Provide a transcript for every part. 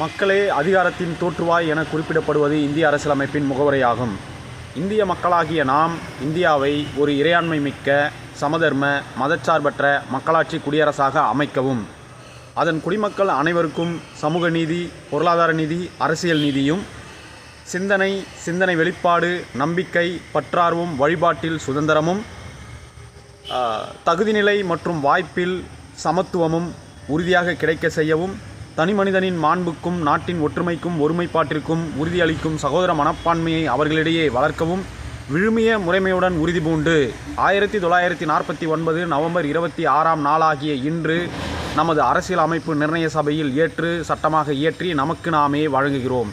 மக்களே அதிகாரத்தின் தோற்றுவாய் என குறிப்பிடப்படுவது இந்திய அரசியலமைப்பின் முகவரையாகும். இந்திய மக்களாகிய நாம் இந்தியாவை ஒரு இறையாண்மை மிக்க சமதர்ம மதச்சார்பற்ற மக்களாட்சி குடியரசாக அமைக்கவும். அதன் குடிமக்கள் அனைவருக்கும் சமூக நீதி பொருளாதார நீதி அரசியல் நீதியும் சிந்தனை சிந்தனை வெளிப்பாடு நம்பிக்கை பற்றார்வம் வழிபாட்டில் சுதந்திரமும் தகுதிநிலை மற்றும் வாய்ப்பில் சமத்துவமும் உறுதியாக கிடைக்க செய்யவும் தனிமனிதனின் மாண்புக்கும் நாட்டின் ஒற்றுமைக்கும் ஒருமைப்பாட்டிற்கும் உறுதியளிக்கும் சகோதர மனப்பான்மையை அவர்களிடையே வளர்க்கவும் விழுமிய முறைமையுடன் உறுதிபூண்டு ஆயிரத்தி தொள்ளாயிரத்தி நாற்பத்தி ஒன்பது நவம்பர் இருபத்தி ஆறாம் நாளாகிய இன்று நமது அரசியல் அமைப்பு நிர்ணய சபையில் ஏற்று சட்டமாக இயற்றி நமக்கு நாமே வழங்குகிறோம்.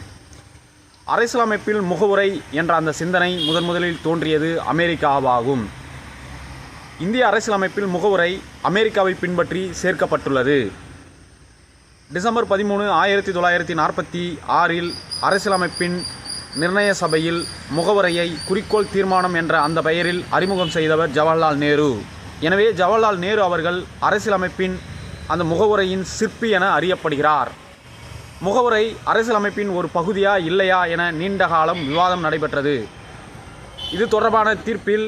அரசியலமைப்பில் முகவுரை என்ற அந்த சிந்தனை முதன் முதலில் தோன்றியது அமெரிக்காவாகும். இந்திய அரசியலமைப்பில் முகவுரை அமெரிக்காவை பின்பற்றி சேர்க்கப்பட்டுள்ளது. டிசம்பர் பதிமூணு ஆயிரத்தி தொள்ளாயிரத்தி நாற்பத்தி ஆறில் அரசியலமைப்பின் நிர்ணய சபையில் முகவரையை குறிக்கோள் தீர்மானம் என்ற அந்த பெயரில் அறிமுகம் செய்தவர் ஜவஹர்லால் நேரு. எனவே ஜவஹர்லால் நேரு அவர்கள் அரசியலமைப்பின் அந்த முகவுரையின் சிற்பி என அறியப்படுகிறார். முகவுரை அரசியலமைப்பின் ஒரு பகுதியா இல்லையா என நீண்ட காலம் விவாதம் நடைபெற்றது. இது தொடர்பான தீர்ப்பில்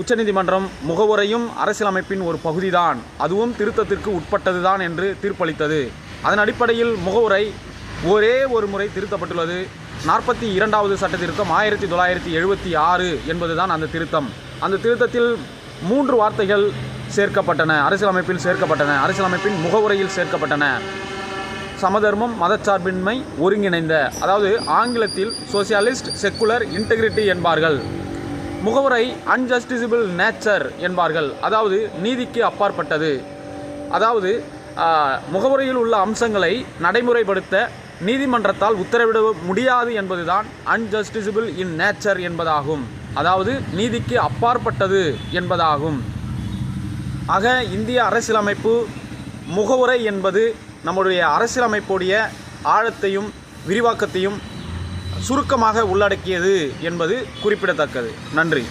உச்சநீதிமன்றம் முகவுரையும் அரசியலமைப்பின் ஒரு பகுதிதான் அதுவும் திருத்தத்திற்கு உட்பட்டதுதான் என்று தீர்ப்பளித்தது. அதன் அடிப்படையில் முகவுரை ஒரே ஒரு முறை திருத்தப்பட்டுள்ளது. நாற்பத்தி இரண்டாவது சட்ட திருத்தம் ஆயிரத்தி தொள்ளாயிரத்தி எழுபத்தி ஆறு என்பதுதான் அந்த திருத்தம். அந்த திருத்தத்தில் மூன்று வார்த்தைகள் சேர்க்கப்பட்டன. அரசியலமைப்பில் சேர்க்கப்பட்டன. அரசியலமைப்பின் முகவுரையில் சேர்க்கப்பட்டன. சமதர்மம் மதச்சார்பின்மை ஒருங்கிணைந்த அதாவது ஆங்கிலத்தில் சோசியலிஸ்ட் செக்குலர் இன்டெகிரிட்டி என்பார்கள். முகவுரை அன்ஜஸ்டிசிபிள் நேச்சர் என்பார்கள். அதாவது நீதிக்கு அப்பாற்பட்டது. அதாவது முகவுரையில் உள்ள அம்சங்களை நடைமுறைப்படுத்த நீதிமன்றத்தால் உத்தரவிட முடியாது என்பதுதான் அன்ஜஸ்டிசபிள் இன் நேச்சர் என்பதாகும். அதாவது நீதிக்கு அப்பாற்பட்டது என்பதாகும். ஆக இந்திய அரசியலமைப்பு முகவுரை என்பது நம்முடைய அரசியலமைப்புடைய ஆழத்தையும் விரிவாக்கத்தையும் சுருக்கமாக உள்ளடக்கியது என்பது குறிப்பிடத்தக்கது. நன்றி.